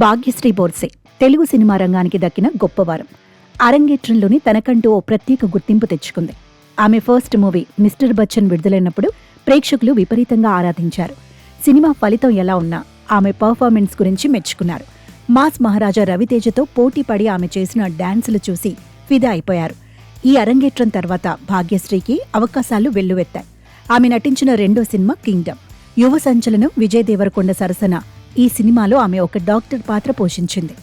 Bhagyashree Borse. Telugu cinema రంగానికి దక్కిన గొప్పవారం. అరంగేట్రంలోని తనకంటూ ఓ ప్రత్యేక గుర్తింపు తెచ్చుకుంది. ఆమె ఫస్ట్ మూవీ మిస్టర్ బచ్చన్ విడుదలైనప్పుడు ప్రేక్షకులు విపరీతంగా ఆరాధించారు. సినిమా ఫలితం ఎలా ఉన్నా ఆమె పర్ఫార్మెన్స్ గురించి మెచ్చుకున్నారు. మాస్ మహారాజా రవితేజతో పోటీ పడి ఆమె చేసిన డాన్సులు చూసి ఫిదా అయిపోయారు. ఈ అరంగేట్రం తర్వాత భాగ్యశ్రీకి అవకాశాలు వెల్లువెత్తాయి. ఆమె నటించిన రెండో సినిమా కింగ్డమ్. యువ సంచలనం విజయ్ దేవరకొండ సరసన ఈ సినిమాలో ఆమె ఒక డాక్టర్ పాత్ర పోషించింది.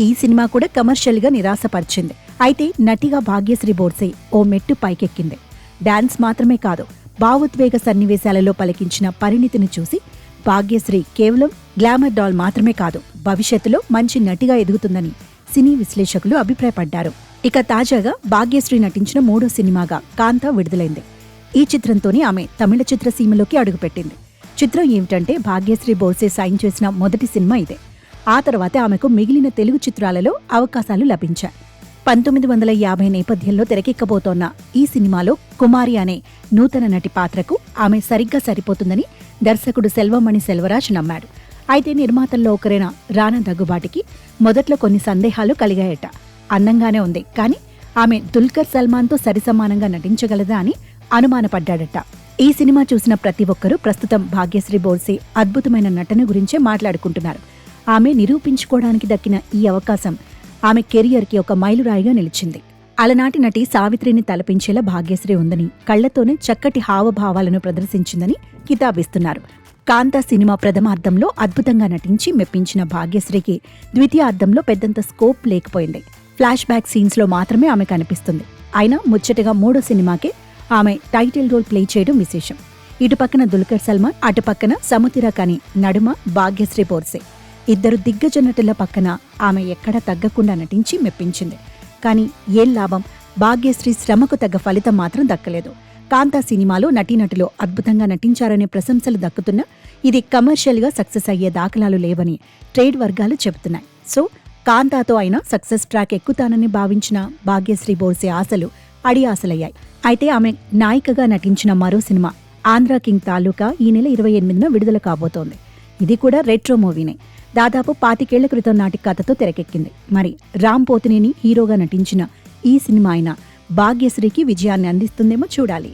ఈ సినిమా కూడా కమర్షియల్గా నిరాశపరిచింది. అయితే నటిగా భాగ్యశ్రీ బోర్సే ఓ మెట్టు పైకెక్కింది. డాన్స్ మాత్రమే కాదు భావోద్వేగ సన్నివేశాలలో పలికించిన పరిణితిని చూసి భాగ్యశ్రీ కేవలం గ్లామర్ డాల్ మాత్రమే కాదు భవిష్యత్తులో మంచి నటిగా ఎదుగుతుందని సినీ విశ్లేషకులు అభిప్రాయపడ్డారు. ఇక తాజాగా భాగ్యశ్రీ నటించిన మూడో సినిమాగా కాంతా విడుదలైంది. ఈ చిత్రంతోనే ఆమె తమిళ చిత్రసీమలోకి అడుగుపెట్టింది. చిత్రం ఏమిటంటే భాగ్యశ్రీ బోర్సే సైన్ చేసిన మొదటి సినిమా ఇదే. ఆ తర్వాత ఆమెకు మిగిలిన తెలుగు చిత్రాలలో అవకాశాలు లభించాయి. పంతొమ్మిది వందల యాభై నేపథ్యంలో తెరకెక్కబోతోన్న ఈ సినిమాలో కుమారి అనే నూతన నటి పాత్రకు ఆమె సరిగ్గా సరిపోతుందని దర్శకుడు సెల్వమణి సెల్వరాజ్ నమ్మాడు. అయితే నిర్మాతల్లో ఒకరైన రానా దగ్గుబాటికి మొదట్లో కొన్ని సందేహాలు కలిగాయట. అందంగానే ఉంది. కానీ ఆమె దుల్కర్ సల్మాన్తో సరిసమానంగా నటించగలదా అని అనుమానపడ్డాడట. ఈ సినిమా చూసిన ప్రతి ఒక్కరూ ప్రస్తుతం భాగ్యశ్రీ బోర్సే అద్భుతమైన నటన గురించే మాట్లాడుకుంటున్నారు. ఆమె నిరూపించుకోవడానికి దక్కిన ఈ అవకాశం ఆమె కెరియర్కి ఒక మైలురాయిగా నిలిచింది. అలనాటి నటి సావిత్రిని తలపించేలా భాగ్యశ్రీ ఉందని కళ్ళతోనే చక్కటి హావభావాలను ప్రదర్శించిందని కితాబిస్తున్నారు. కాంతా సినిమా ప్రథమార్థంలో అద్భుతంగా నటించి మెప్పించిన భాగ్యశ్రీకి ద్వితీయార్థంలో పెద్దంత స్కోప్ లేకపోయింది. ఫ్లాష్ బ్యాక్ సీన్స్లో మాత్రమే ఆమె కనిపిస్తుంది. అయినా ముచ్చటగా మూడో సినిమాకే ఆమె టైటిల్ రోల్ ప్లే చేయడం విశేషం. ఇటు పక్కన దుల్కర్ సల్మాన్ అటు పక్కన సముతిర నడుమ భాగ్యశ్రీ బోర్సే. ఇద్దరు దిగ్గజ నటుల పక్కన ఆమె ఎక్కడా తగ్గకుండా నటించి మెప్పించింది. కానీ ఏం లాభం? భాగ్యశ్రీ శ్రమకు తగ్గ ఫలితం మాత్రం దక్కలేదు. కాంతా సినిమాలో నటీనటులు అద్భుతంగా నటించారనే ప్రశంసలు దక్కుతున్నా ఇది కమర్షియల్గా సక్సెస్ అయ్యే దాఖలాలు లేవని ట్రేడ్ వర్గాలు చెబుతున్నాయి. సో కాంతాతో అయినా సక్సెస్ ట్రాక్ ఎక్కుతానని భావించిన భాగ్యశ్రీ బోర్సే ఆశలు అడి ఆశలయ్యాయి అయితే ఆమె నాయికగా నటించిన మరో సినిమా ఆంధ్ర కింగ్ తాలూకా ఈ నెల ఇరవై ఎనిమిదిన విడుదల కాబోతోంది. ఇది కూడా రెట్రో మూవీనే. దాదాపు పాతికేళ్ళ క్రితం నాటి కథతో తెరకెక్కింది. మరి రామ్ పోతినేని హీరోగా నటించిన ఈ సినిమా అయిన భాగ్యశ్రీకి విజయాన్ని అందిస్తుందేమో చూడాలి.